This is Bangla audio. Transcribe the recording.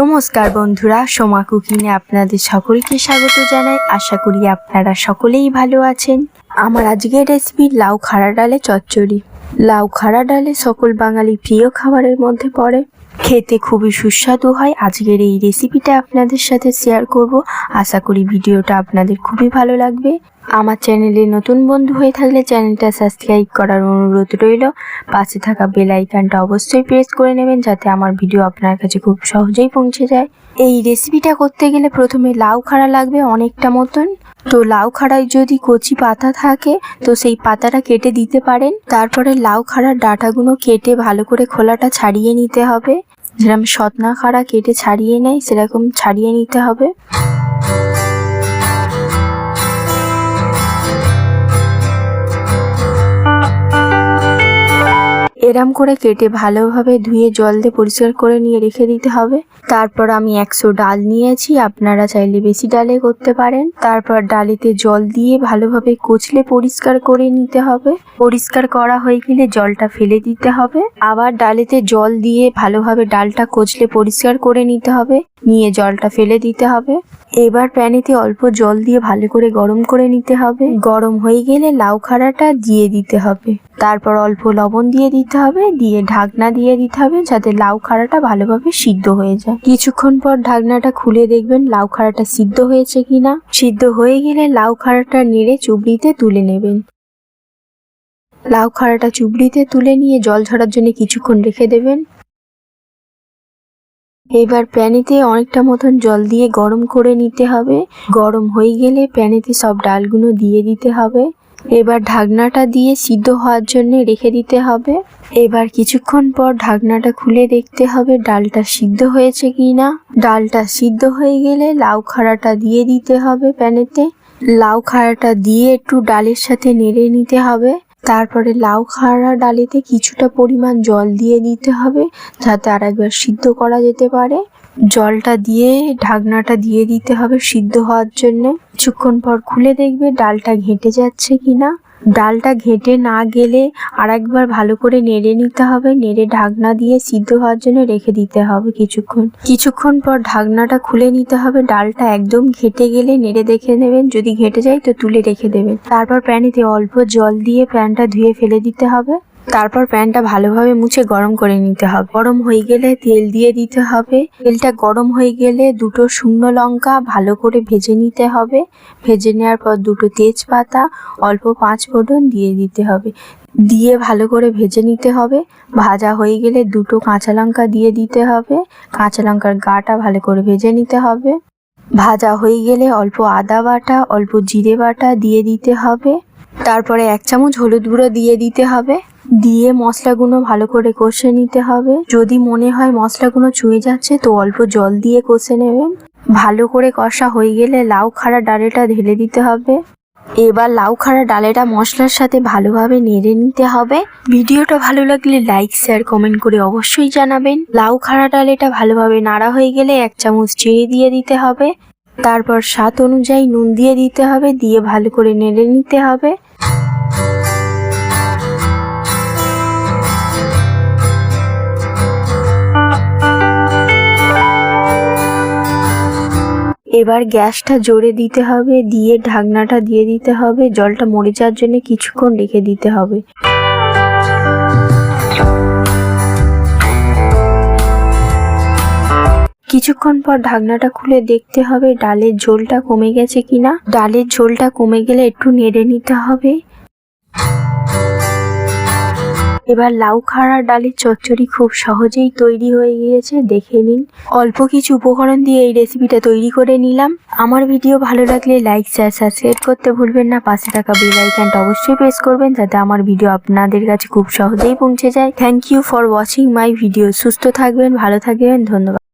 নমস্কার বন্ধুরা, সোমা কুকিংয়ে আপনাদের সকলকে স্বাগত জানাই। আশা করি আপনারা সকলেই ভালো আছেন। আমার আজকের রেসিপি লাউ খাড়া ডালে চচ্চড়ি। লাউ খাড়া ডালে সকল বাঙালি প্রিয় খাবারের মধ্যে পড়ে। খেতে খুবই সুস্বাদু হয়। আজকের এই রেসিপিটা আপনাদের সাথে শেয়ার করব। আশা করি ভিডিওটা আপনাদের খুবই ভালো লাগবে। আমার চ্যানেলে নতুন বন্ধু হয়ে থাকলে চ্যানেলটা সাবস্ক্রাইব করার অনুরোধ রইল। পাশে থাকা বেল আইকনটা অবশ্যই প্রেস করে নেবেন যাতে আমার ভিডিও আপনার কাছে খুব সহজেই পৌঁছে যায়। এই রেসিপিটা করতে গেলে প্রথমে লাউ খাড়া লাগবে অনেকটা মতন। তো লাউ খাড়ায় যদি কচি পাতা থাকে, তো সেই পাতাটা কেটে দিতে পারেন। তারপরে লাউ খাড়ার ডাটাগুলো কেটে ভালো করে খোলাটা ছাড়িয়ে নিতে হবে। যেরকম সতনা খাড়া কেটে ছাড়িয়ে নেয়, সেরকম ছাড়িয়ে নিতে হবে। এরম করে কেটে ভালোভাবে ধুয়ে জল দিয়ে পরিষ্কার করে নিয়ে রেখে দিতে হবে। তারপর আমি একশো ডাল নিয়েছি, আপনারা চাইলে বেশি ডালে করতে পারেন। তারপর ডালিতে জল দিয়ে ভালোভাবে কচলে পরিষ্কার করে নিতে হবে। পরিষ্কার করা হয়ে গেলে জলটা ফেলে দিতে হবে। আবার ডালেতে জল দিয়ে ভালোভাবে ডালটা কচলে পরিষ্কার করে নিতে হবে। নিয়ে জলটা ফেলে দিতে হবে। এবার প্যানেতে অল্প জল দিয়ে ভালো করে গরম করে নিতে হবে। গরম হয়ে গেলে লাউ খাড়াটা দিয়ে দিতে হবে। তারপর অল্প লবণ দিয়ে দিতে হবে, দিয়ে ঢাকনা দিয়ে দিতে হবে যাতে লাউ খাড়াটা ভালোভাবে সিদ্ধ হয়ে যায়। কিছুক্ষণ পর ঢাকনাটা খুলে দেখবেন লাউ খাড়াটা সিদ্ধ হয়েছে কিনা। সিদ্ধ হয়ে গেলে লাউ খাড়াটা নেড়ে চুবড়িতে তুলে নেবেন। লাউ খাড়াটা চুবড়িতে তুলে নিয়ে জল ঝরার জন্য কিছুক্ষণ রেখে দেবেন। এবার প্যানেতে অনেকটা মতন জল দিয়ে গরম করে নিতে হবে। গরম হয়ে গেলে প্যানেতে সব ডালগুলো দিয়ে দিতে হবে। এবার ঢাকনাটা দিয়ে সিদ্ধ হওয়ার জন্য রেখে দিতে হবে। এবার কিছুক্ষণ পর ঢাকনাটা খুলে দেখতে হবে ডালটা সিদ্ধ হয়েছে কি না ডালটা সিদ্ধ হয়ে গেলে লাউ খাড়াটা দিয়ে দিতে হবে প্যানেতে। লাউ খাড়াটা দিয়ে একটু ডালের সাথে নেড়ে নিতে হবে। তারপরে লাউ খাড়া ডালিতে কিছুটা পরিমাণ জল দিয়ে দিতে হবে, যাতে আর একবার সিদ্ধ করা যেতে পারে। জলটা দিয়ে, ঢাকনাটা দিয়ে দিতে হবে সিদ্ধ হওয়ার জন্য। কিছুক্ষণ পর খুলে দেখবে ডালটা ঘেঁটে যাচ্ছে কিনা। ডালটা ঘেঁটে না গেলে আর একবার ভালো করে নেড়ে নিতে হবে। নেড়ে ঢাকনা দিয়ে সিদ্ধ হওয়ার জন্য রেখে দিতে হবে কিছুক্ষণ। কিছুক্ষণ পর ঢাকনাটা খুলে নিতে হবে। ডালটা একদম ঘেটে গেলে নেড়ে দেখে নেবেন। যদি ঘেটে যায় তো তুলে রেখে দেবেন। তারপর প্যানেতে অল্প জল দিয়ে প্যানটা ধুয়ে ফেলে দিতে হবে। তারপর প্যানটা ভালোভাবে মুছে গরম করে নিতে হবে। গরম হয়ে গেলে তেল দিয়ে দিতে হবে। তেলটা গরম হয়ে গেলে দুটো শুকনো লঙ্কা ভালো করে ভেজে নিতে হবে। ভেজে নেওয়ার পর দুটো তেজপাতা, অল্প পাঁচ ফোড়ন দিয়ে দিতে হবে। দিয়ে ভালো করে ভেজে নিতে হবে। ভাজা হয়ে গেলে দুটো কাঁচা লঙ্কা দিয়ে দিতে হবে। কাঁচা লঙ্কার গাটা ভালো করে ভেজে নিতে হবে। ভাজা হয়ে গেলে অল্প আদা বাটা, অল্প জিরে বাটা দিয়ে দিতে হবে। তারপরে এক চামচ হলুদ গুঁড়ো দিয়ে দিতে হবে। দিয়ে মশলাগুলো ভালো করে কষে নিতে হবে। যদি মনে হয় মশলাগুলো চুয়ে যাচ্ছে, তো অল্প জল দিয়ে কষে নেবেন। ভালো করে কষা হয়ে গেলে লাউ খাড়া ডালেটা ঢেলে দিতে হবে। এবার লাউ খাড়া ডালেটা মশলার সাথে ভালোভাবে নেড়ে নিতে হবে। ভিডিওটা ভালো লাগলে লাইক, শেয়ার, কমেন্ট করে অবশ্যই জানাবেন। লাউ খাড়া ডালেটা ভালোভাবে নাড়া হয়ে গেলে এক চামচ চিনি দিয়ে দিতে হবে। তারপর স্বাদ অনুযায়ী নুন দিয়ে দিতে হবে, দিয়ে ভালো করে নেড়ে নিতে হবে। এবার গ্যাসটা জোরে দিতে হবে, দিয়ে ঢাকনাটা দিয়ে দিতে হবে, জলটা মরে যাওয়ার জন্য কিছুক্ষণ রেখে দিতে হবে। কিছুক্ষণ পর ঢাকনাটা খুলে দেখতে হবে ডালের ঝোলটা কমে গেছে কিনা। ডালের ঝোলটা কমে গেলে একটু নেড়ে নিতে হবে। এবার লাউ খাড়ার ডালের চচ্চড়ি খুব সহজেই তৈরি হয়ে গিয়েছে, দেখে নিন। অল্প কিছু উপকরণ দিয়ে এই রেসিপিটা তৈরি করে নিলাম। আমার ভিডিও ভালো লাগলে লাইক শেয়ার সাবস্ক্রাইব করতে ভুলবেন না। পাশে থাকা বেল আইকনটা অবশ্যই প্রেস করবেন, যাতে আমার ভিডিও আপনাদের কাছে খুব সহজেই পৌঁছে যায়। Thank you for watching my video সুস্থ থাকবেন, ভালো থাকবেন, ধন্যবাদ।